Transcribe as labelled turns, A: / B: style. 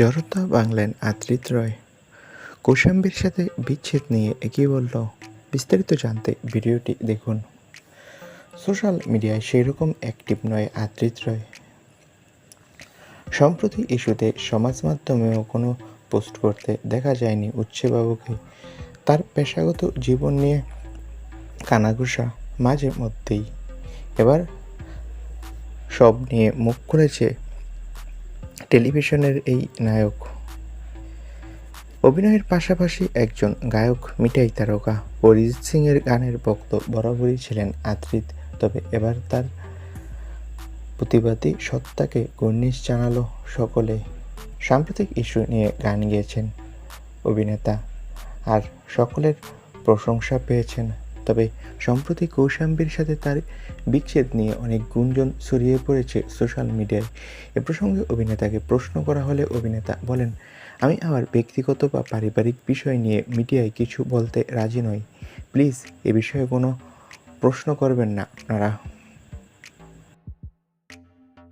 A: জড়তা বাংলেন আদ্রিত রয়। কৌশাম্বীর সাথে বিচ্ছেদ নিয়ে এগিয়ে বলল, বিস্তারিত জানতে ভিডিওটি দেখুন। সোশ্যাল মিডিয়ায় সেই রকম অ্যাক্টিভ নয় আদ্রিত রয়। সম্প্রতি ইস্যুতে সমাজ মাধ্যমেও কোনো পোস্ট করতে দেখা যায়নি উচ্ছেবাবুকে তার পেশাগত জীবন নিয়ে কানাঘুষা মাঝে মধ্যেই। এবার সব নিয়ে মুখ খুলেছে টেলিভিশনের এই নায়ক। অভিনয়ের পাশাপাশি একজন গায়ক মিঠাই তারকা অরিজিৎ সিংয়ের গানের ভক্ত বরাবরই ছিলেন আদ্রিত তবে এবার তার প্রতিবাদী সত্তাকে গর্নিশ জানালো সকলে। সাম্প্রতিক ইস্যু নিয়ে গান গেয়েছেন অভিনেতা, আর সকলের প্রশংসা পেয়েছেন তবে সম্প্রতি কৌশাম্বীর সাথে তার বিচ্ছেদ নিয়ে অনেক গুঞ্জন ছড়িয়ে পড়েছে সোশ্যাল মিডিয়ায়। এ প্রসঙ্গে অভিনেতাকে প্রশ্ন করা হলে অভিনেতা বলেন, আমি আমার ব্যক্তিগত বা পারিবারিক বিষয় নিয়ে মিডিয়ায় কিছু বলতে রাজি নই। প্লিজ, এ বিষয়ে কোনো প্রশ্ন করবেন না। আপনারা